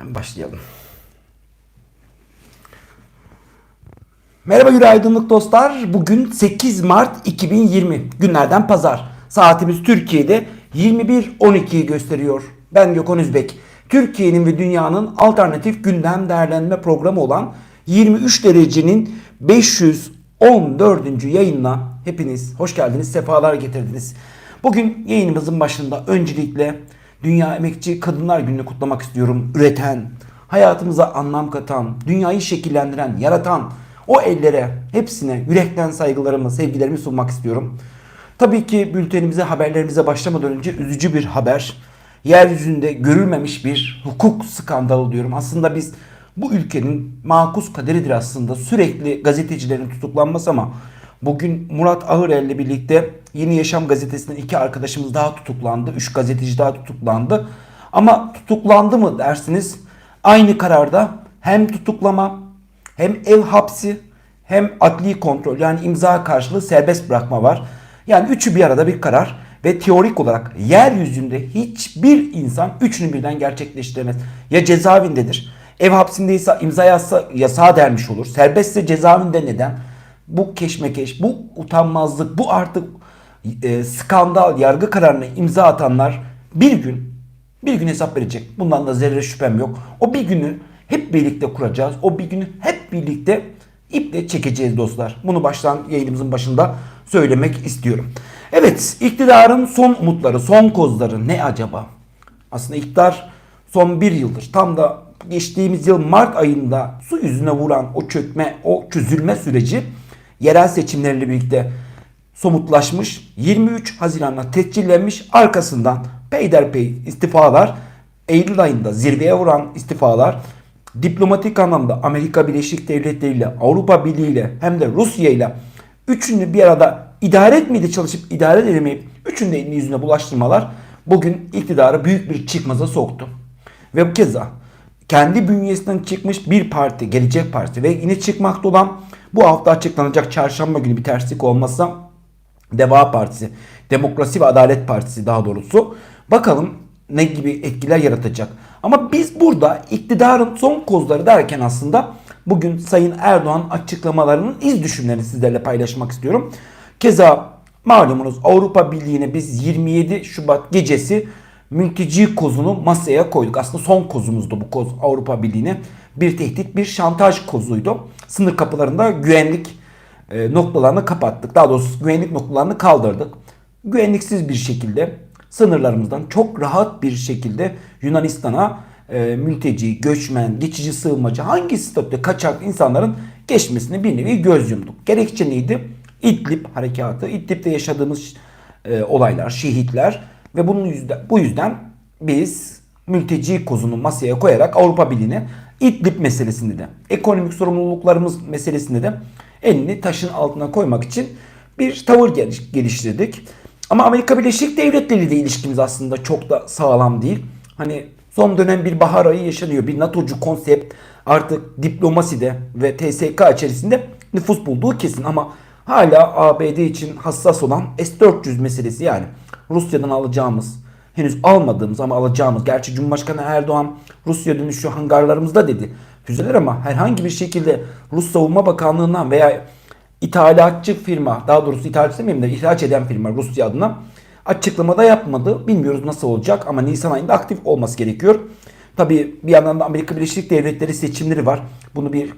Hemen başlayalım. Merhaba günaydınlık dostlar. Bugün 8 Mart 2020 günlerden pazar. Saatimiz Türkiye'de 21.12'yi gösteriyor. Ben Gökhan Üzbek. Türkiye'nin ve dünyanın alternatif gündem değerlendirme programı olan 23 derecenin 514. yayınına hepiniz hoş geldiniz, sefalar getirdiniz. Bugün yayınımızın başında öncelikle Dünya Emekçi Kadınlar Günü'nü kutlamak istiyorum. Üreten, hayatımıza anlam katan, dünyayı şekillendiren, yaratan o ellere hepsine yürekten saygılarımı, sevgilerimi sunmak istiyorum. Tabii ki bültenimize, haberlerimize başlamadan önce üzücü bir haber. Yeryüzünde görülmemiş bir hukuk skandalı diyorum. Aslında biz bu ülkenin makus kaderidir aslında. Sürekli gazetecilerin tutuklanması ama bugün Murat Ağırel ile birlikte Yeni Yaşam gazetesinden iki arkadaşımız daha tutuklandı. Üç gazeteci daha tutuklandı. Ama tutuklandı mı dersiniz? Aynı kararda hem tutuklama hem ev hapsi hem adli kontrol yani imza karşılığı serbest bırakma var. Yani üçü bir arada bir karar ve teorik olarak yeryüzünde hiçbir insan üçünü birden gerçekleştiremez. Ya cezaevindedir. Ev hapsindeyse imza yasa, yasağı dermiş olur. Serbestse cezaevinde neden? Bu keşmekeş, bu utanmazlık, bu artık e, skandal, yargı kararına imza atanlar bir gün bir gün hesap verecek. Bundan da zerre şüphem yok. O bir günü hep birlikte kuracağız. O bir günü hep birlikte iple çekeceğiz dostlar. Bunu baştan yayınımızın başında söylemek istiyorum. Evet iktidarın son umutları, son kozları ne acaba? Aslında iktidar son bir yıldır tam da geçtiğimiz yıl Mart ayında su yüzüne vuran o çökme, o çözülme süreci yerel seçimlerle birlikte somutlaşmış. 23 Haziran'da tescillenmiş. Arkasından peyderpey istifalar, Eylül ayında zirveye vuran istifalar, diplomatik anlamda Amerika Birleşik Devletleri ile Avrupa Birliği ile hem de Rusya ile üçünü bir arada idare etmeydi çalışıp idare edemeyip üçünü de elini yüzüne bulaştırmalar bugün iktidarı büyük bir çıkmaza soktu. Ve bu keza kendi bünyesinden çıkmış bir parti, Gelecek Partisi ve yine çıkmakta olan bu hafta açıklanacak çarşamba günü bir terslik olmazsa Deva Partisi, Demokrasi ve Adalet Partisi daha doğrusu. Bakalım ne gibi etkiler yaratacak. Ama biz burada iktidarın son kozları derken aslında bugün Sayın Erdoğan açıklamalarının iz düşümlerini sizlerle paylaşmak istiyorum. Keza malumunuz Avrupa Birliği'ne biz 27 Şubat gecesi mülteci kozunu masaya koyduk. Aslında son kozumuzdu bu koz Avrupa Birliği'ne. Bir tehdit, bir şantaj kozuydu. Sınır kapılarında güvenlik noktalarını kapattık. Daha doğrusu güvenlik noktalarını kaldırdık. Güvenliksiz bir şekilde sınırlarımızdan çok rahat bir şekilde Yunanistan'a e, mülteci, göçmen, geçici sığınmacı hangi statüde kaçak insanların geçmesini bir nevi göz yumduk. Gerekçe neydi? İdlib harekatı, İdlib'de yaşadığımız e, olaylar, şehitler ve bunun yüzden, bu yüzden biz mülteci kozunu masaya koyarak Avrupa Birliği'ne İdlib meselesinde de, ekonomik sorumluluklarımız meselesinde de elini taşın altına koymak için bir tavır geliştirdik. Ama Amerika Birleşik Devletleri ile ilişkimiz aslında çok da sağlam değil. Hani son dönem bir bahar ayı yaşanıyor. Bir NATO'cu konsept artık diplomaside ve TSK içerisinde nüfus bulduğu kesin ama hala ABD için hassas olan S-400 meselesi yani Rusya'dan alacağımız henüz almadığımız ama alacağımız. Gerçi Cumhurbaşkanı Erdoğan Rusya dönüşü hangarlarımızda dedi. Füzeler ama herhangi bir şekilde Rus Savunma Bakanlığı'ndan veya ithalatçı firma daha doğrusu ithalatçı demeyeyim de ihraç eden firma Rusya adına açıklamada yapmadı. Bilmiyoruz nasıl olacak ama Nisan ayında aktif olması gerekiyor. Tabi bir yandan da Amerika Birleşik Devletleri seçimleri var. Bunu bir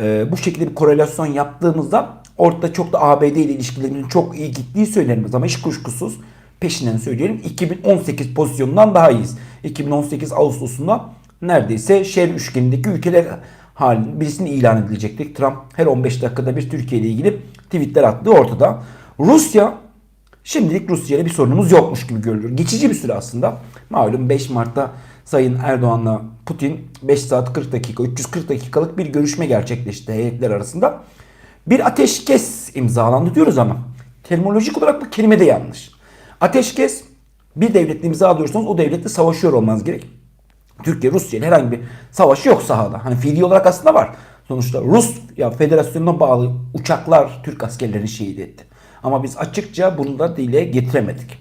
e, bu şekilde bir korelasyon yaptığımızda ortada çok da ABD ile ilişkilerinin çok iyi gittiği söylenmez ama hiç kuşkusuz peşinden söyleyelim 2018 pozisyonundan daha iyiyiz. 2018 Ağustos'unda neredeyse şer üçgenindeki ülkeler halinin birisini ilan edilecektik. Trump her 15 dakikada bir Türkiye ile ilgili tweetler attığı ortada. Rusya şimdilik Rusya ile bir sorunumuz yokmuş gibi görülür. Geçici bir süre aslında. Malum 5 Mart'ta Sayın Erdoğan'la Putin 5 saat 40 dakika 340 dakikalık bir görüşme gerçekleşti heyetler arasında. Bir ateşkes imzalandı diyoruz ama terminolojik olarak bu kelime de yanlış. Ateşkes bir devletle imza alıyorsanız o devletle savaşıyor olmanız gerek. Türkiye Rusya ile herhangi bir savaşı yok sahada. Hani fiili olarak aslında var. Sonuçta Rus ya federasyonuna bağlı uçaklar Türk askerlerini şehit etti. Ama biz açıkça bunu da dile getiremedik.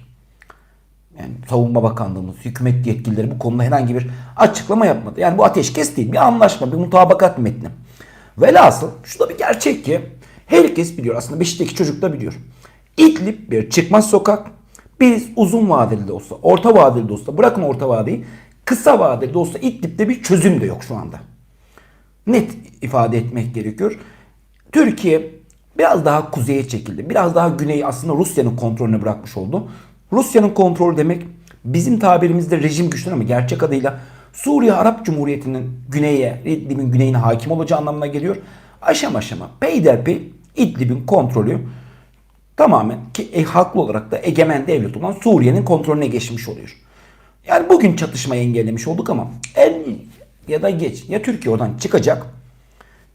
Yani Savunma Bakanlığımız, hükümet yetkilileri bu konuda herhangi bir açıklama yapmadı. Yani bu ateşkes değil, bir anlaşma, bir mutabakat metni. Velhasıl şu da bir gerçek ki herkes biliyor aslında Beşik'teki çocuk da biliyor. İdlib bir çıkmaz sokak. Biz uzun vadeli de olsa, orta vadeli de olsa, bırakın orta vadeyi, kısa vadeli de olsa İdlib'de bir çözüm de yok şu anda. Net ifade etmek gerekiyor. Türkiye biraz daha kuzeye çekildi. Biraz daha güneyi aslında Rusya'nın kontrolüne bırakmış oldu. Rusya'nın kontrolü demek bizim tabirimizde rejim güçleri ama gerçek adıyla Suriye Arap Cumhuriyeti'nin güneye, İdlib'in güneyine hakim olacağı anlamına geliyor. Aşama aşama peyderpey İdlib'in kontrolü tamamen ki e, haklı olarak da egemen devlet olan Suriye'nin kontrolüne geçmiş oluyor. Yani bugün çatışmayı engellemiş olduk ama en ya da geç ya Türkiye oradan çıkacak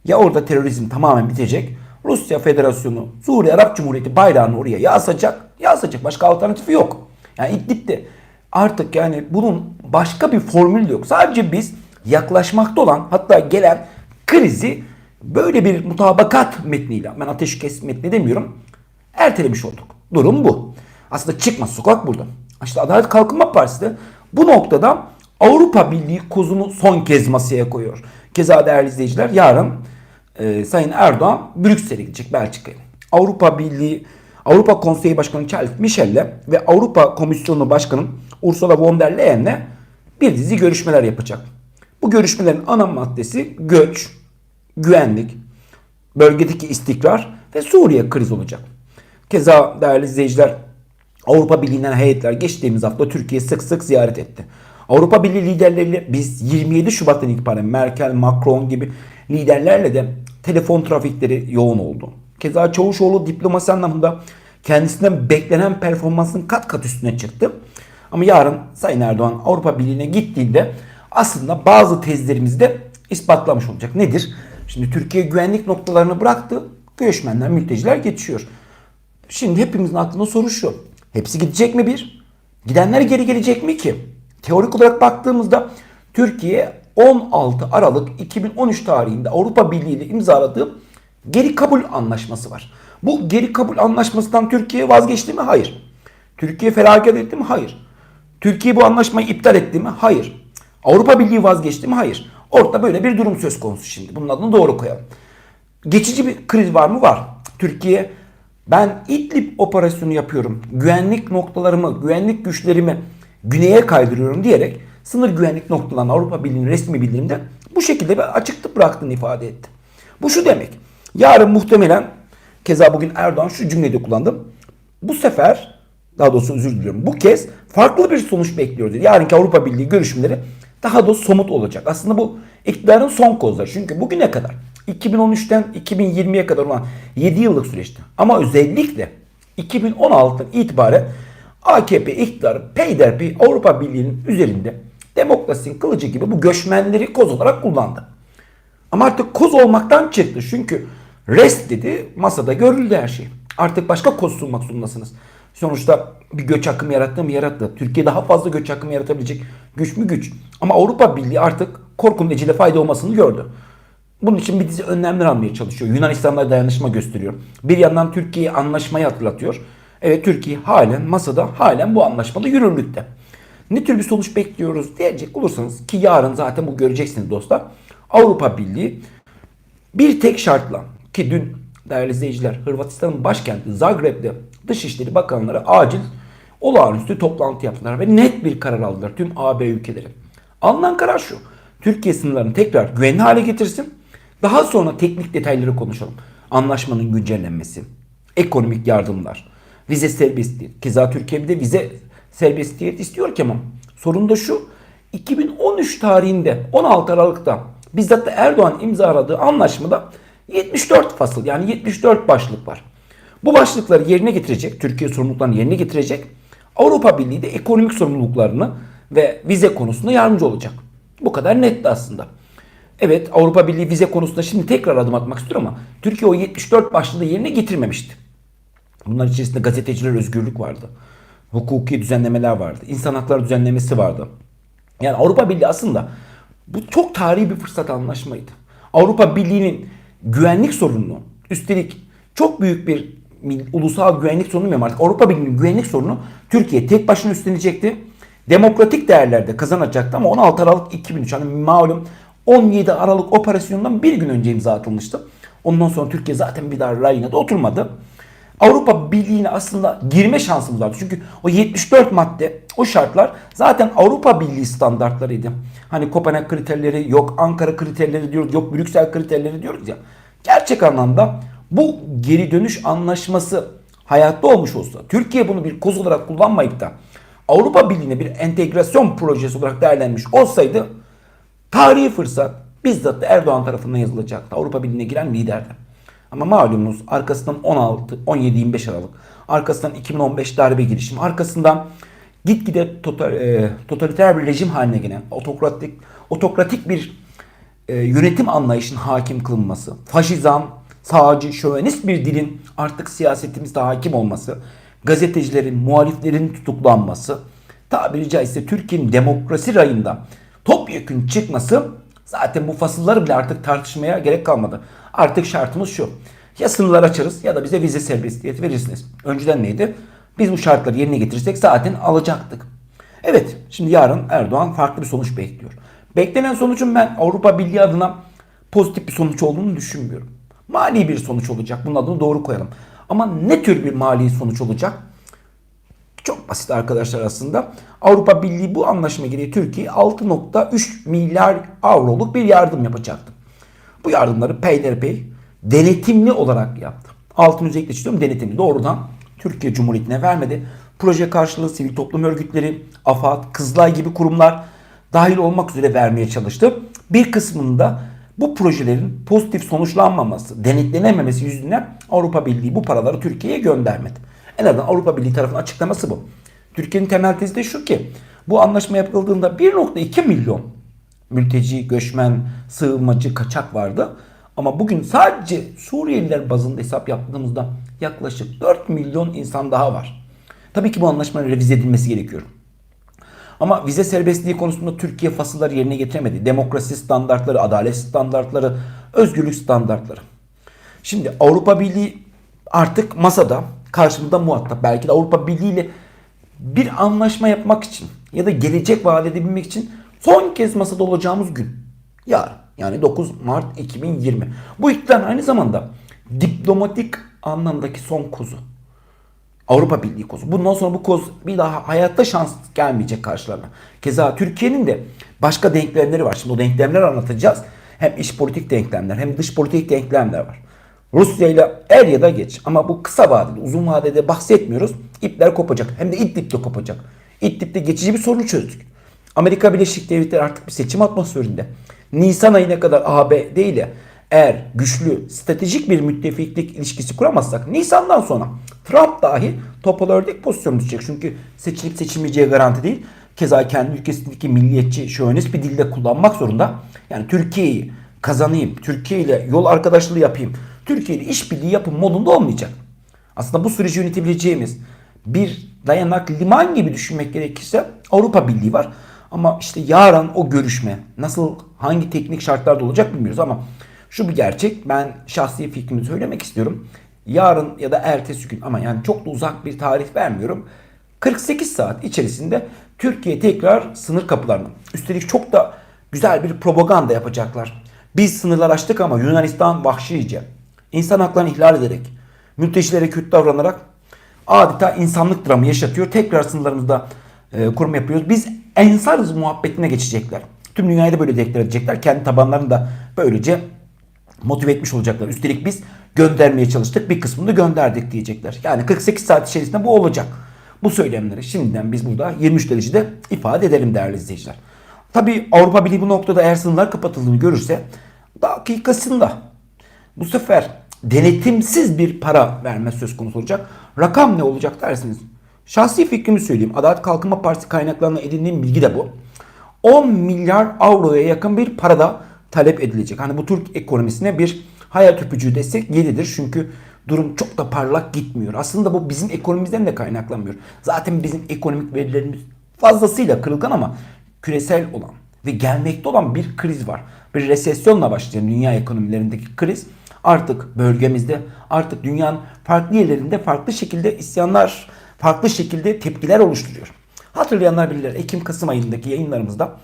ya orada terörizm tamamen bitecek. Rusya Federasyonu Suriye Arap Cumhuriyeti bayrağını oraya yasacak. Yasacak. Başka alternatifi yok. Yani İdlib'de artık yani bunun başka bir formülü yok. Sadece biz yaklaşmakta olan hatta gelen krizi böyle bir mutabakat metniyle ben ateşkes metni demiyorum ertelemiş olduk. Durum bu. Aslında çıkmaz sokak burada. İşte Adalet Kalkınma Partisi de bu noktada Avrupa Birliği kozunu son kez masaya koyuyor. Keza değerli izleyiciler yarın e, Sayın Erdoğan Brüksel'e gidecek Belçika'ya. Avrupa Birliği Avrupa Konseyi Başkanı Charles Michel'le ve Avrupa Komisyonu Başkanı Ursula von der Leyen'le bir dizi görüşmeler yapacak. Bu görüşmelerin ana maddesi göç, güvenlik, bölgedeki istikrar ve Suriye kriz olacak. Keza değerli izleyiciler Avrupa Birliği'nden heyetler geçtiğimiz hafta Türkiye sık sık ziyaret etti. Avrupa Birliği liderleriyle biz 27 Şubat'tan itibaren Merkel, Macron gibi liderlerle de telefon trafikleri yoğun oldu. Keza Çavuşoğlu diplomasi anlamında kendisinden beklenen performansın kat kat üstüne çıktı. Ama yarın Sayın Erdoğan Avrupa Birliği'ne gittiğinde aslında bazı tezlerimizi de ispatlamış olacak. Nedir? Şimdi Türkiye güvenlik noktalarını bıraktı. Göçmenler, mülteciler geçiyor. Şimdi hepimizin aklında soru şu. Hepsi gidecek mi bir? Gidenler geri gelecek mi ki? Teorik olarak baktığımızda Türkiye 16 Aralık 2013 tarihinde Avrupa Birliği ile imzaladığı geri kabul anlaşması var. Bu geri kabul anlaşmasından Türkiye vazgeçti mi? Hayır. Türkiye feragat etti mi? Hayır. Türkiye bu anlaşmayı iptal etti mi? Hayır. Avrupa Birliği vazgeçti mi? Hayır. Ortada böyle bir durum söz konusu şimdi. Bunun adını doğru koyalım. Geçici bir kriz var mı? Var. Türkiye ben İdlib operasyonu yapıyorum. Güvenlik noktalarımı, güvenlik güçlerimi güneye kaydırıyorum diyerek sınır güvenlik noktalarını Avrupa Birliği'nin resmi bildirimde bu şekilde bir açıklık bıraktığını ifade etti. Bu şu demek. Yarın muhtemelen keza bugün Erdoğan şu cümleyi de kullandım. Bu sefer daha doğrusu özür diliyorum. Bu kez farklı bir sonuç bekliyor dedi. Yarınki Avrupa Birliği görüşmeleri daha da somut olacak. Aslında bu iktidarın son kozları. Çünkü bugüne kadar 2013'ten 2020'ye kadar olan 7 yıllık süreçte ama özellikle 2016'dan itibaren AKP iktidarı peyderpey Avrupa Birliği'nin üzerinde demokrasinin kılıcı gibi bu göçmenleri koz olarak kullandı. Ama artık koz olmaktan çıktı. Çünkü rest dedi masada görüldü her şey. Artık başka koz sunmak zorundasınız. Sonuçta bir göç akımı yarattı mı yarattı. Türkiye daha fazla göç akımı yaratabilecek güç mü güç. Ama Avrupa Birliği artık korkunun ecile fayda olmasını gördü. Bunun için bir dizi önlemler almaya çalışıyor. Yunanistan'la dayanışma gösteriyor. Bir yandan Türkiye'yi anlaşmayı hatırlatıyor. Evet Türkiye halen masada halen bu anlaşmada yürürlükte. Ne tür bir sonuç bekliyoruz diyecek olursanız ki yarın zaten bu göreceksiniz dostlar. Avrupa Birliği bir tek şartla ki dün değerli izleyiciler Hırvatistan'ın başkenti Zagreb'de Dışişleri Bakanları acil olağanüstü toplantı yaptılar ve net bir karar aldılar tüm AB ülkeleri. Alınan karar şu. Türkiye sınırlarını tekrar güvenli hale getirsin. Daha sonra teknik detayları konuşalım. Anlaşmanın güncellenmesi, ekonomik yardımlar, vize serbestliği. Keza Türkiye bir de vize serbestiyet istiyor ki ama sorun da şu. 2013 tarihinde 16 Aralık'ta bizzat da Erdoğan imzaladığı anlaşmada 74 fasıl yani 74 başlık var. Bu başlıkları yerine getirecek, Türkiye sorumluluklarını yerine getirecek. Avrupa Birliği de ekonomik sorumluluklarını ve vize konusunda yardımcı olacak. Bu kadar netti aslında. Evet Avrupa Birliği vize konusunda şimdi tekrar adım atmak istiyor ama Türkiye o 74 başlığı yerine getirmemişti. Bunlar içerisinde gazeteciler özgürlük vardı. Hukuki düzenlemeler vardı. İnsan hakları düzenlemesi vardı. Yani Avrupa Birliği aslında bu çok tarihi bir fırsat anlaşmaydı. Avrupa Birliği'nin güvenlik sorununu üstelik çok büyük bir ulusal güvenlik sorunu bilmiyorum artık. Avrupa Birliği'nin güvenlik sorunu Türkiye tek başına üstlenecekti. Demokratik değerlerde kazanacaktı ama 16 Aralık 2003 hani malum 17 Aralık operasyonundan bir gün önce imza atılmıştı. Ondan sonra Türkiye zaten bir daha rayına da oturmadı. Avrupa Birliği'ne aslında girme şansımız vardı. Çünkü o 74 madde, o şartlar zaten Avrupa Birliği standartlarıydı. Hani Kopenhag kriterleri, yok Ankara kriterleri diyoruz, yok Brüksel kriterleri diyoruz ya. Gerçek anlamda bu geri dönüş anlaşması hayatta olmuş olsa, Türkiye bunu bir koz olarak kullanmayıp da Avrupa Birliği'ne bir entegrasyon projesi olarak değerlenmiş olsaydı tarihi fırsat bizzat da Erdoğan tarafından yazılacaktı. Avrupa Birliği'ne giren liderdi. Ama malumunuz arkasından 16, 17, 25 Aralık, arkasından 2015 darbe girişimi, arkasından gitgide total, e, totaliter bir rejim haline gelen otokratik otokratik bir e, yönetim anlayışının hakim kılınması, faşizan, sağcı, şövenist bir dilin artık siyasetimizde hakim olması, gazetecilerin, muhaliflerin tutuklanması, tabiri caizse Türkiye'nin demokrasi rayında topyekün çıkması zaten bu fasılları bile artık tartışmaya gerek kalmadı. Artık şartımız şu. Ya sınırlar açarız ya da bize vize serbestiyeti verirsiniz. Önceden neydi? Biz bu şartları yerine getirirsek zaten alacaktık. Evet şimdi yarın Erdoğan farklı bir sonuç bekliyor. Beklenen sonucun ben Avrupa Birliği adına pozitif bir sonuç olduğunu düşünmüyorum. Mali bir sonuç olacak. Bunun adını doğru koyalım. Ama ne tür bir mali sonuç olacak? Çok basit arkadaşlar aslında. Avrupa Birliği bu anlaşma gereği Türkiye'ye 6.3 milyar avroluk bir yardım yapacaktı. Bu yardımları peyderpey denetimli olarak yaptı. Altını özellikle çiziyorum denetimli. Doğrudan Türkiye Cumhuriyeti'ne vermedi. Proje karşılığı sivil toplum örgütleri, AFAD, Kızılay gibi kurumlar dahil olmak üzere vermeye çalıştı. Bir kısmında bu projelerin pozitif sonuçlanmaması, denetlenememesi yüzünden Avrupa Birliği bu paraları Türkiye'ye göndermedi. En azından Avrupa Birliği tarafının açıklaması bu. Türkiye'nin temel tezi de şu ki bu anlaşma yapıldığında 1.2 milyon mülteci, göçmen, sığınmacı, kaçak vardı. Ama bugün sadece Suriyeliler bazında hesap yaptığımızda yaklaşık 4 milyon insan daha var. Tabii ki bu anlaşmanın revize edilmesi gerekiyor. Ama vize serbestliği konusunda Türkiye fasılları yerine getiremedi. Demokrasi standartları, adalet standartları, özgürlük standartları. Şimdi Avrupa Birliği artık masada karşımızda muhatap. Belki de Avrupa Birliği ile bir anlaşma yapmak için ya da gelecek vaat edebilmek için son kez masada olacağımız gün. Yarın. Yani 9 Mart 2020. Bu iktidar aynı zamanda diplomatik anlamdaki son kozu. Avrupa Birliği kozu. Bundan sonra bu koz bir daha hayatta şans gelmeyecek karşılarına. Keza Türkiye'nin de başka denklemleri var. Şimdi o denklemleri anlatacağız. Hem iç politik denklemler hem dış politik denklemler var. Rusya ile er ya da geç ama bu kısa vadede uzun vadede bahsetmiyoruz. İpler kopacak. Hem de İdlib'de kopacak. İdlib'de geçici bir sorunu çözdük. Amerika Birleşik Devletleri artık bir seçim atmosferinde. Nisan ayına kadar AB ile eğer güçlü, stratejik bir müttefiklik ilişkisi kuramazsak Nisan'dan sonra Trump dahi topal ördek pozisyonu düşecek. Çünkü seçilip seçilmeyeceği garanti değil. Keza kendi ülkesindeki milliyetçi, şövenist bir dilde kullanmak zorunda. Yani Türkiye'yi kazanayım, Türkiye ile yol arkadaşlığı yapayım, Türkiye ile işbirliği yapın modunda olmayacak. Aslında bu süreci yönetebileceğimiz bir dayanak liman gibi düşünmek gerekirse Avrupa Birliği var. Ama işte yarın o görüşme nasıl hangi teknik şartlarda olacak bilmiyoruz ama şu bir gerçek ben şahsi fikrimi söylemek istiyorum. Yarın ya da ertesi gün ama yani çok da uzak bir tarih vermiyorum. 48 saat içerisinde Türkiye tekrar sınır kapılarını üstelik çok da güzel bir propaganda yapacaklar. Biz sınırlar açtık ama Yunanistan vahşice insan haklarını ihlal ederek mültecilere kötü davranarak adeta insanlık dramı yaşatıyor. Tekrar sınırlarımızda e, kurum yapıyoruz. Biz ensarız muhabbetine geçecekler. Tüm dünyayı da böyle deklar edecekler. Kendi tabanlarını da böylece motive etmiş olacaklar. Üstelik biz göndermeye çalıştık. Bir kısmını da gönderdik diyecekler. Yani 48 saat içerisinde bu olacak. Bu söylemleri şimdiden biz burada 23 derecede ifade edelim değerli izleyiciler. Tabi Avrupa Birliği bu noktada eğer sınırlar kapatıldığını görürse dakikasında bu sefer denetimsiz bir para verme söz konusu olacak. Rakam ne olacak dersiniz. Şahsi fikrimi söyleyeyim. Adalet Kalkınma Partisi kaynaklarına edindiğim bilgi de bu. 10 milyar avroya yakın bir para da talep edilecek. Hani bu Türk ekonomisine bir hayal öpücüğü desek yeridir. Çünkü durum çok da parlak gitmiyor. Aslında bu bizim ekonomimizden de kaynaklanmıyor. Zaten bizim ekonomik verilerimiz fazlasıyla kırılgan ama küresel olan ve gelmekte olan bir kriz var. Bir resesyonla başlayan dünya ekonomilerindeki kriz artık bölgemizde, artık dünyanın farklı yerlerinde farklı şekilde isyanlar, farklı şekilde tepkiler oluşturuyor. Hatırlayanlar bilirler Ekim-Kasım ayındaki yayınlarımızda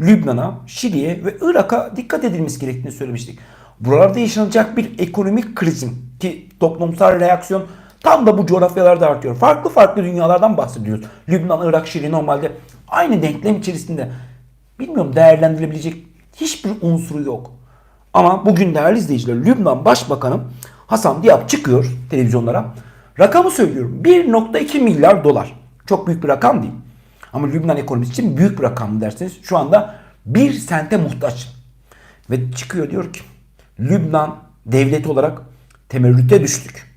Lübnan'a, Şili'ye ve Irak'a dikkat edilmesi gerektiğini söylemiştik. Buralarda yaşanacak bir ekonomik krizin ki toplumsal reaksiyon tam da bu coğrafyalarda artıyor. Farklı farklı dünyalardan bahsediyoruz. Lübnan, Irak, Şili normalde aynı denklem içerisinde bilmiyorum değerlendirilebilecek hiçbir unsuru yok. Ama bugün değerli izleyiciler Lübnan Başbakanı Hasan Diab çıkıyor televizyonlara. Rakamı söylüyorum 1.2 milyar dolar. Çok büyük bir rakam değil. Ama Lübnan ekonomisi için büyük bir rakam derseniz şu anda bir sente muhtaç. Ve çıkıyor diyor ki Lübnan devleti olarak temerrüte düştük.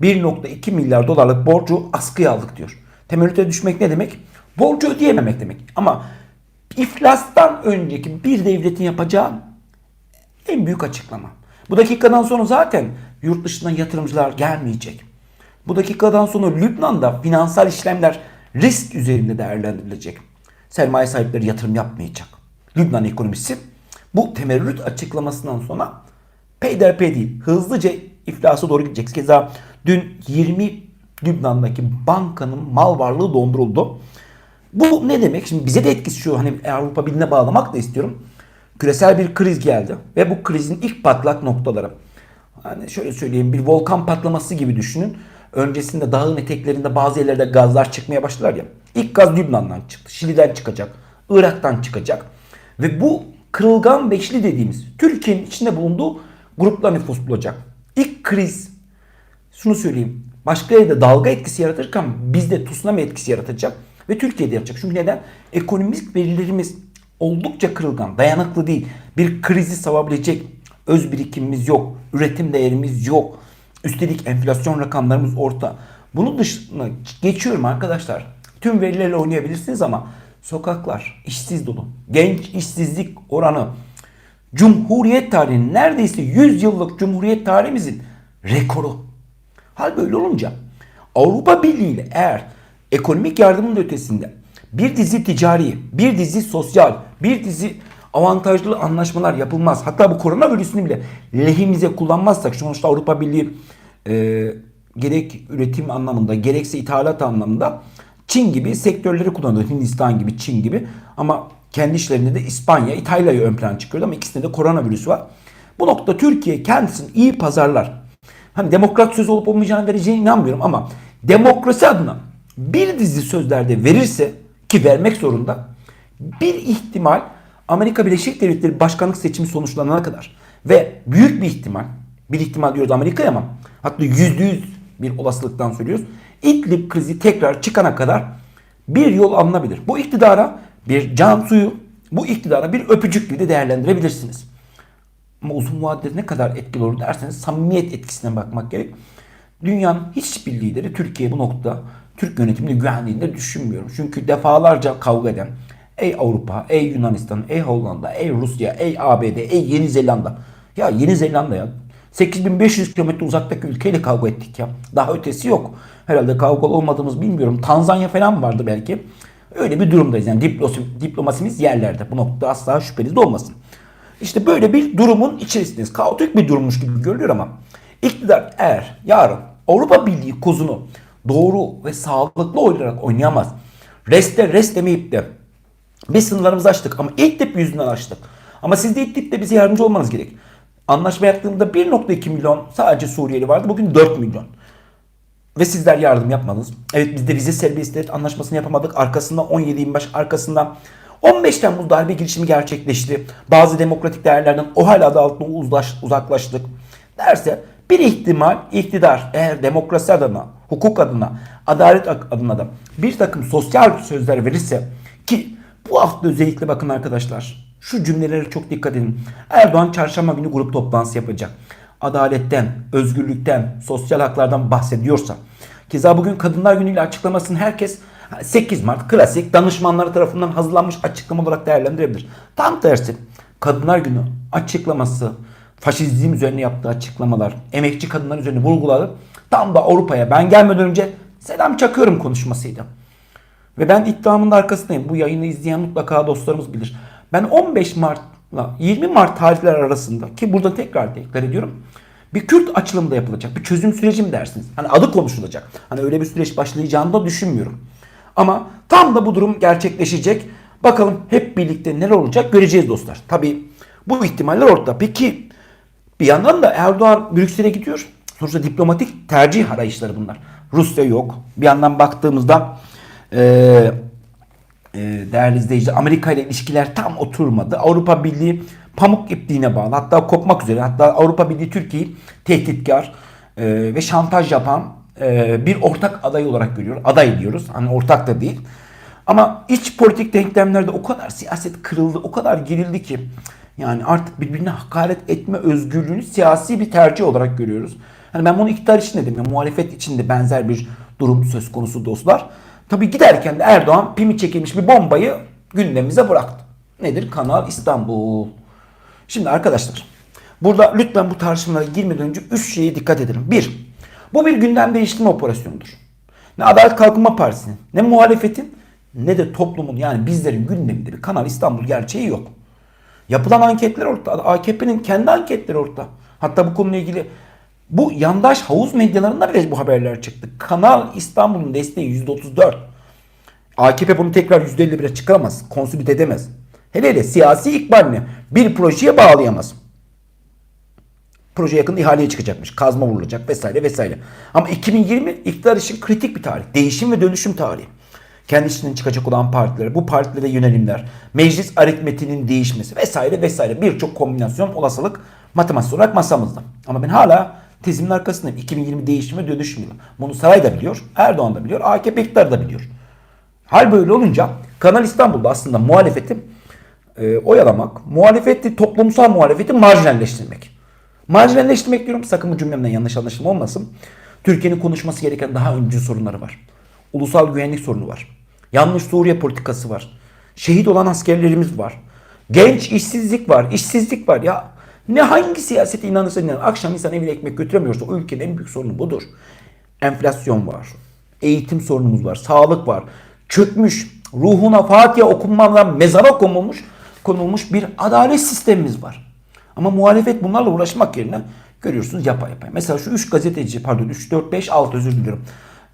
1.2 milyar dolarlık borcu askıya aldık diyor. Temerrüte düşmek ne demek? Borcu ödeyememek demek. Ama iflastan önceki bir devletin yapacağı en büyük açıklama. Bu dakikadan sonra zaten yurt dışından yatırımcılar gelmeyecek. Bu dakikadan sonra Lübnan'da finansal işlemler risk üzerinde değerlendirilecek. Sermaye sahipleri yatırım yapmayacak. Lübnan ekonomisi bu temerrüt açıklamasından sonra peyderpey değil hızlıca iflasa doğru gidecek. Keza dün 20 Lübnan'daki bankanın mal varlığı donduruldu. Bu ne demek? Şimdi bize de etkisi şu hani Avrupa Birliği'ne bağlamak da istiyorum. Küresel bir kriz geldi ve bu krizin ilk patlak noktaları. Hani şöyle söyleyeyim bir volkan patlaması gibi düşünün. Öncesinde dağın eteklerinde bazı yerlerde gazlar çıkmaya başlar ya. İlk gaz Lübnan'dan çıktı. Şili'den çıkacak. Irak'tan çıkacak. Ve bu kırılgan beşli dediğimiz Türkiye'nin içinde bulunduğu grupla nüfus bulacak. İlk kriz şunu söyleyeyim. Başka yerde dalga etkisi yaratırken bizde tsunami etkisi yaratacak ve Türkiye'de yaratacak. Çünkü neden? Ekonomik verilerimiz oldukça kırılgan, dayanıklı değil. Bir krizi savabilecek öz birikimimiz yok, üretim değerimiz yok. Üstelik enflasyon rakamlarımız orta. Bunun dışında geçiyorum arkadaşlar. Tüm verilerle oynayabilirsiniz ama sokaklar işsiz dolu. Genç işsizlik oranı Cumhuriyet tarihinin neredeyse 100 yıllık Cumhuriyet tarihimizin rekoru. Hal böyle olunca Avrupa Birliği ile eğer ekonomik yardımın ötesinde bir dizi ticari, bir dizi sosyal, bir dizi avantajlı anlaşmalar yapılmaz. Hatta bu koronavirüsünü bile lehimize kullanmazsak sonuçta Avrupa Birliği e, gerek üretim anlamında gerekse ithalat anlamında Çin gibi sektörleri kullanıyor. Hindistan gibi, Çin gibi. Ama kendi işlerinde de İspanya, İtalya'yı ön plana çıkıyordu ama ikisinde de koronavirüs var. Bu noktada Türkiye kendisini iyi pazarlar. Hani demokrat söz olup olmayacağını vereceğine inanmıyorum ama demokrasi adına bir dizi sözlerde verirse ki vermek zorunda bir ihtimal Amerika Birleşik Devletleri başkanlık seçimi sonuçlanana kadar ve büyük bir ihtimal bir ihtimal diyoruz Amerika'ya ama hatta yüzde yüz bir olasılıktan söylüyoruz. İdlib krizi tekrar çıkana kadar bir yol alınabilir. Bu iktidara bir can suyu, bu iktidara bir öpücük gibi de değerlendirebilirsiniz. Ama uzun vadede ne kadar etkili olur derseniz samimiyet etkisine bakmak gerek. Dünyanın hiçbir lideri Türkiye bu noktada Türk yönetimini güvendiğini düşünmüyorum. Çünkü defalarca kavga eden ey Avrupa, ey Yunanistan, ey Hollanda, ey Rusya, ey ABD, ey Yeni Zelanda. Ya Yeni Zelanda ya 8500 kilometre uzaktaki ülkeyle kavga ettik ya. Daha ötesi yok. Herhalde kavga olmadığımız bilmiyorum. Tanzanya falan vardı belki. Öyle bir durumdayız. Yani diplosi, diplomasimiz yerlerde. Bu noktada asla şüpheniz de olmasın. İşte böyle bir durumun içerisindeyiz. Kaotik bir durummuş gibi görülüyor ama iktidar eğer yarın Avrupa Birliği kozunu doğru ve sağlıklı oynayarak oynayamaz. Reste rest demeyip de biz sınırlarımızı açtık ama ilk tip yüzünden açtık. Ama siz de ilk tipte bize yardımcı olmanız gerek. Anlaşma yaptığımda 1.2 milyon sadece Suriyeli vardı. Bugün 4 milyon. Ve sizler yardım yapmadınız. Evet biz de vize serbestiyet anlaşmasını yapamadık. Arkasında 17-25 arkasında 15 Temmuz darbe girişimi gerçekleşti. Bazı demokratik değerlerden o hala da altına uzlaş, uzaklaştık. Derse bir ihtimal iktidar eğer demokrasi adına, hukuk adına, adalet adına da bir takım sosyal sözler verirse ki bu hafta özellikle bakın arkadaşlar şu cümlelere çok dikkat edin. Erdoğan çarşamba günü grup toplantısı yapacak. Adaletten, özgürlükten, sosyal haklardan bahsediyorsa. Keza bugün Kadınlar Günü ile açıklamasını herkes 8 Mart klasik danışmanları tarafından hazırlanmış açıklama olarak değerlendirebilir. Tam tersi Kadınlar Günü açıklaması, faşizm üzerine yaptığı açıklamalar, emekçi kadınlar üzerine vurguladı. Tam da Avrupa'ya ben gelmeden önce selam çakıyorum konuşmasıydı. Ve ben iddiamın da arkasındayım. Bu yayını izleyen mutlaka dostlarımız bilir. Ben 15 Mart'la 20 Mart tarihler arasında ki burada tekrar tekrar ediyorum. Bir Kürt açılımı da yapılacak. Bir çözüm süreci mi dersiniz? Hani adı konuşulacak. Hani öyle bir süreç başlayacağını da düşünmüyorum. Ama tam da bu durum gerçekleşecek. Bakalım hep birlikte neler olacak göreceğiz dostlar. Tabii bu ihtimaller ortada. Peki bir yandan da Erdoğan Brüksel'e gidiyor. Sonuçta diplomatik tercih arayışları bunlar. Rusya yok. Bir yandan baktığımızda eee e, değerli izleyiciler Amerika ile ilişkiler tam oturmadı. Avrupa Birliği pamuk ipliğine bağlı. Hatta kopmak üzere. Hatta Avrupa Birliği Türkiye'yi tehditkar e, ve şantaj yapan e, bir ortak aday olarak görüyor. Aday diyoruz. Hani ortak da değil. Ama iç politik denklemlerde o kadar siyaset kırıldı, o kadar gerildi ki yani artık birbirine hakaret etme özgürlüğünü siyasi bir tercih olarak görüyoruz. Hani ben bunu iktidar için de demiyorum. Muhalefet için de benzer bir durum söz konusu dostlar. Tabii giderken de Erdoğan pimi çekilmiş bir bombayı gündemimize bıraktı. Nedir? Kanal İstanbul. Şimdi arkadaşlar burada lütfen bu tartışmalara girmeden önce 3 şeye dikkat edelim. 1. Bu bir gündem değiştirme operasyonudur. Ne Adalet Kalkınma Partisi'nin ne muhalefetin ne de toplumun yani bizlerin gündeminde bir Kanal İstanbul gerçeği yok. Yapılan anketler ortada. AKP'nin kendi anketleri ortada. Hatta bu konuyla ilgili bu yandaş havuz medyalarında bile bu haberler çıktı. Kanal İstanbul'un desteği %34. AKP bunu tekrar %51'e çıkaramaz. Konsolide edemez. Hele hele siyasi ikbalini bir projeye bağlayamaz. Proje yakında ihaleye çıkacakmış. Kazma vurulacak vesaire vesaire. Ama 2020 iktidar için kritik bir tarih. Değişim ve dönüşüm tarihi. Kendi çıkacak olan partiler, bu partilere yönelimler, meclis aritmetiğinin değişmesi vesaire vesaire birçok kombinasyon olasılık matematik olarak masamızda. Ama ben hala tezimin arkasındayım. 2020 değişim ve dönüşüm yılı. Bunu saray da biliyor, Erdoğan da biliyor, AKP iktidar da biliyor. Hal böyle olunca Kanal İstanbul'da aslında muhalefeti e, oyalamak, muhalefeti, toplumsal muhalefeti marjinalleştirmek. Marjinalleştirmek diyorum sakın bu cümlemden yanlış anlaşılma olmasın. Türkiye'nin konuşması gereken daha öncü sorunları var. Ulusal güvenlik sorunu var. Yanlış Suriye politikası var. Şehit olan askerlerimiz var. Genç işsizlik var, işsizlik var. Ya ne hangi siyasete inanırsa inan. Akşam insan evine ekmek götüremiyorsa o ülkenin en büyük sorunu budur. Enflasyon var. Eğitim sorunumuz var. Sağlık var. Çökmüş, ruhuna Fatiha okunmadan mezara konulmuş, konulmuş bir adalet sistemimiz var. Ama muhalefet bunlarla uğraşmak yerine görüyorsunuz yapa yapa. Mesela şu 3 gazeteci pardon 3, 4, 5, 6 özür diliyorum.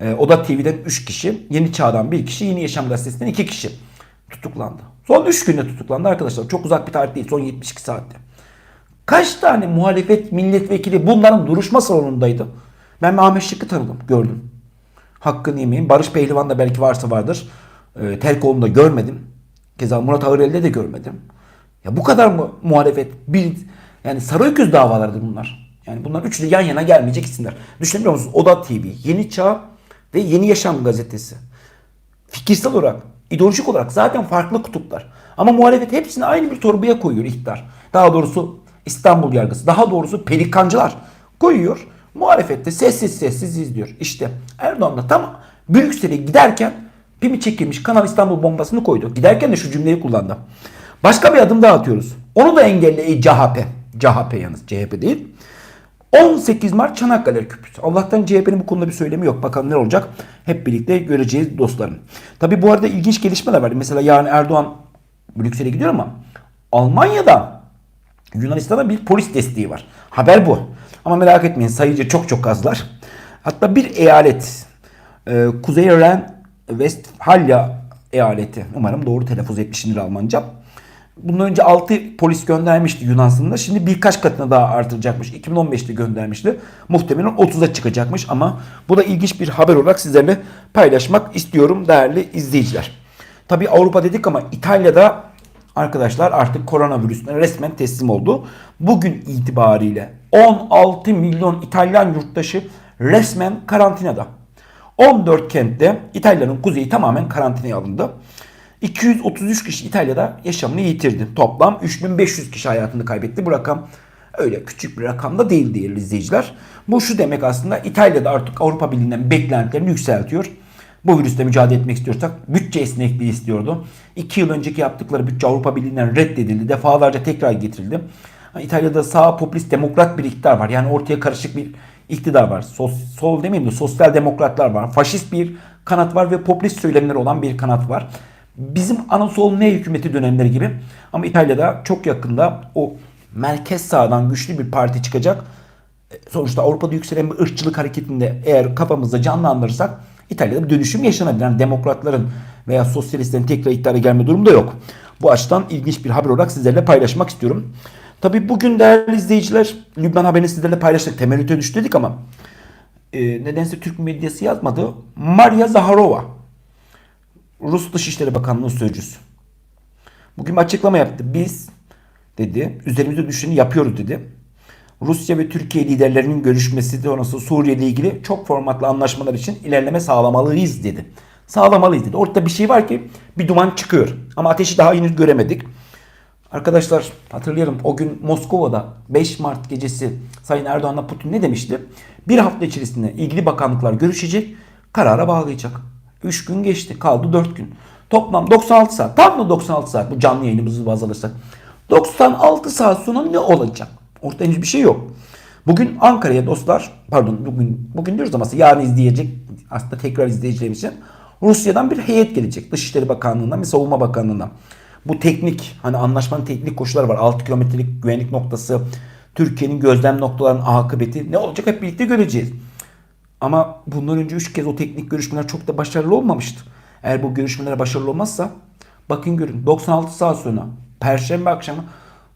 Ee, Oda TV'den 3 kişi, Yeni Çağ'dan 1 kişi, Yeni Yaşam Gazetesi'nden 2 kişi tutuklandı. Son 3 günde tutuklandı arkadaşlar. Çok uzak bir tarih değil. Son 72 saatte. Kaç tane muhalefet milletvekili bunların duruşma salonundaydı? Ben Ahmet Şık'ı tanıdım, gördüm. Hakkını yemeyin. Barış Pehlivan da belki varsa vardır. E, Telkoğlu'nu da görmedim. Keza Murat Ağırel'de de görmedim. Ya bu kadar mı muhalefet? Bir, yani Sarıöküz davalarıdır bunlar. Yani bunlar üçü de yan yana gelmeyecek isimler. Düşünebiliyor musunuz? Oda TV, Yeni Çağ ve Yeni Yaşam gazetesi. Fikirsel olarak, ideolojik olarak zaten farklı kutuplar. Ama muhalefet hepsini aynı bir torbaya koyuyor iktidar. Daha doğrusu İstanbul yargısı, daha doğrusu pelikancılar koyuyor. Muhalefette sessiz sessiz izliyor. İşte Erdoğan da tam Brüksel'e giderken pimi çekilmiş Kanal İstanbul bombasını koydu. Giderken de şu cümleyi kullandı. Başka bir adım daha atıyoruz. Onu da engelle CHP. CHP yalnız CHP değil. 18 Mart Çanakkale Köprüsü. Allah'tan CHP'nin bu konuda bir söylemi yok. Bakalım ne olacak? Hep birlikte göreceğiz dostlarım. Tabi bu arada ilginç gelişmeler var. Mesela yarın Erdoğan Brüksel'e gidiyor ama Almanya'da Yunanistan'a bir polis desteği var. Haber bu. Ama merak etmeyin sayıca çok çok azlar. Hatta bir eyalet e, Kuzey Ren Westfalia eyaleti. Umarım doğru telaffuz etmişimdir Almanca. Bundan önce 6 polis göndermişti Yunanistan'da. Şimdi birkaç katına daha artıracakmış. 2015'te göndermişti. Muhtemelen 30'a çıkacakmış ama bu da ilginç bir haber olarak sizlerle paylaşmak istiyorum değerli izleyiciler. Tabi Avrupa dedik ama İtalya'da arkadaşlar artık koronavirüsüne resmen teslim oldu. Bugün itibariyle 16 milyon İtalyan yurttaşı resmen karantinada. 14 kentte İtalya'nın kuzeyi tamamen karantinaya alındı. 233 kişi İtalya'da yaşamını yitirdi. Toplam 3500 kişi hayatını kaybetti. Bu rakam öyle küçük bir rakam da değil değerli izleyiciler. Bu şu demek aslında İtalya'da artık Avrupa Birliği'nden beklentilerini yükseltiyor. Bu virüsle mücadele etmek istiyorsak bütçe esnekliği istiyordu. 2 yıl önceki yaptıkları bütçe Avrupa Birliği'nden reddedildi. Defalarca tekrar getirildi. İtalya'da sağ popülist demokrat bir iktidar var. Yani ortaya karışık bir iktidar var. Sol, sol demeyeyim de sosyal demokratlar var. Faşist bir kanat var ve popülist söylemleri olan bir kanat var. Bizim Anasol ne hükümeti dönemleri gibi. Ama İtalya'da çok yakında o merkez sağdan güçlü bir parti çıkacak. E, Sonuçta Avrupa'da yükselen bir ırkçılık hareketinde eğer kafamızda canlandırırsak İtalya'da bir dönüşüm yaşanabilir. Yani demokratların veya sosyalistlerin tekrar iktidara gelme durumu da yok. Bu açıdan ilginç bir haber olarak sizlerle paylaşmak istiyorum. Tabi bugün değerli izleyiciler Lübnan haberini sizlerle paylaştık. Temerrüte düştü dedik ama e, nedense Türk medyası yazmadı. Maria Zaharova Rus Dışişleri Bakanlığı sözcüsü. Bugün bir açıklama yaptı. Biz dedi üzerimize düşeni yapıyoruz dedi. Rusya ve Türkiye liderlerinin görüşmesi de sonrası Suriye ile ilgili çok formatlı anlaşmalar için ilerleme sağlamalıyız dedi. Sağlamalıyız dedi. Ortada bir şey var ki bir duman çıkıyor. Ama ateşi daha henüz göremedik. Arkadaşlar hatırlıyorum o gün Moskova'da 5 Mart gecesi Sayın Erdoğan'la Putin ne demişti? Bir hafta içerisinde ilgili bakanlıklar görüşecek, karara bağlayacak. 3 gün geçti, kaldı 4 gün. Toplam 96 saat, tam da 96 saat bu canlı yayınımızı baz alırsak. 96 saat sonra ne olacak? Ortada henüz bir şey yok. Bugün Ankara'ya dostlar, pardon bugün bugün diyoruz ama yarın izleyecek, aslında tekrar izleyeceğimiz için Rusya'dan bir heyet gelecek. Dışişleri Bakanlığı'ndan ve Savunma Bakanlığı'ndan. Bu teknik hani anlaşmanın teknik koşulları var. 6 kilometrelik güvenlik noktası, Türkiye'nin gözlem noktalarının akıbeti ne olacak hep birlikte göreceğiz. Ama bundan önce 3 kez o teknik görüşmeler çok da başarılı olmamıştı. Eğer bu görüşmeler başarılı olmazsa bakın görün 96 saat sonra Perşembe akşamı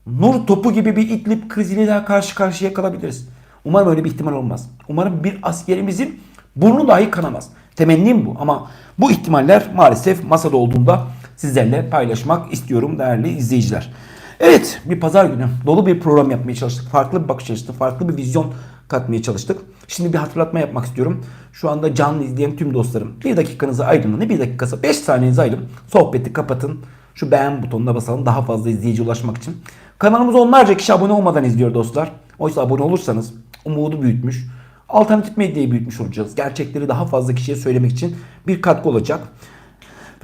nur topu gibi bir İdlib kriziyle daha karşı karşıya kalabiliriz. Umarım öyle bir ihtimal olmaz. Umarım bir askerimizin burnu dahi kanamaz. Temennim bu ama bu ihtimaller maalesef masada olduğunda sizlerle paylaşmak istiyorum değerli izleyiciler. Evet bir pazar günü dolu bir program yapmaya çalıştık. Farklı bir bakış açısı, farklı bir vizyon katmaya çalıştık. Şimdi bir hatırlatma yapmak istiyorum. Şu anda canlı izleyen tüm dostlarım bir dakikanızı ayırın. Ne bir dakikası 5 saniyenizi ayırın. Sohbeti kapatın. Şu beğen butonuna basalım daha fazla izleyici ulaşmak için. Kanalımız onlarca kişi abone olmadan izliyor dostlar. Oysa abone olursanız umudu büyütmüş. Alternatif medyayı büyütmüş olacağız. Gerçekleri daha fazla kişiye söylemek için bir katkı olacak.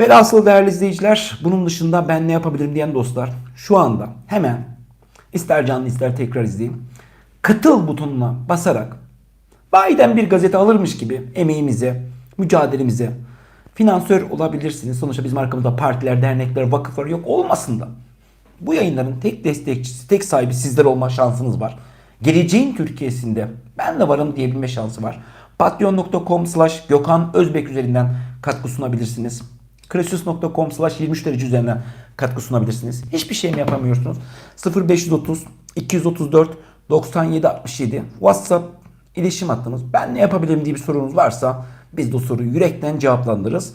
Velhasıl değerli izleyiciler bunun dışında ben ne yapabilirim diyen dostlar şu anda hemen ister canlı ister tekrar izleyin. Katıl butonuna basarak bayiden bir gazete alırmış gibi emeğimize, mücadelemize finansör olabilirsiniz. Sonuçta bizim arkamızda partiler, dernekler, vakıflar yok olmasın da. Bu yayınların tek destekçisi, tek sahibi sizler olma şansınız var. Geleceğin Türkiye'sinde ben de varım diyebilme şansı var. Patreon.com slash Gökhan Özbek üzerinden katkı sunabilirsiniz. Kresius.com slash 23 derece üzerinden katkı sunabilirsiniz. Hiçbir şey mi yapamıyorsunuz? 0530 234 97 67 WhatsApp iletişim hattımız. Ben ne yapabilirim diye bir sorunuz varsa biz de o soruyu yürekten cevaplandırırız.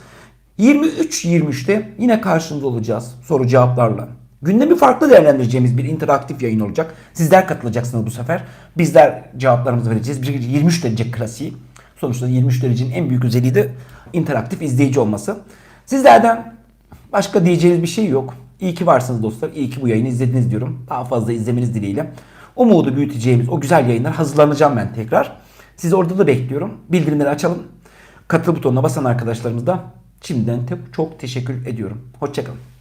23-23'te yine karşınızda olacağız soru cevaplarla. Gündemi farklı değerlendireceğimiz bir interaktif yayın olacak. Sizler katılacaksınız bu sefer. Bizler cevaplarımızı vereceğiz. Bir 23 derece klasiği. Sonuçta 23 derecenin en büyük özelliği de interaktif izleyici olması. Sizlerden başka diyeceğiniz bir şey yok. İyi ki varsınız dostlar. İyi ki bu yayını izlediniz diyorum. Daha fazla izlemeniz dileğiyle. Umudu büyüteceğimiz o güzel yayınlar hazırlanacağım ben tekrar. Sizi orada da bekliyorum. Bildirimleri açalım. Katıl butonuna basan arkadaşlarımız da şimdiden çok teşekkür ediyorum. Hoşçakalın.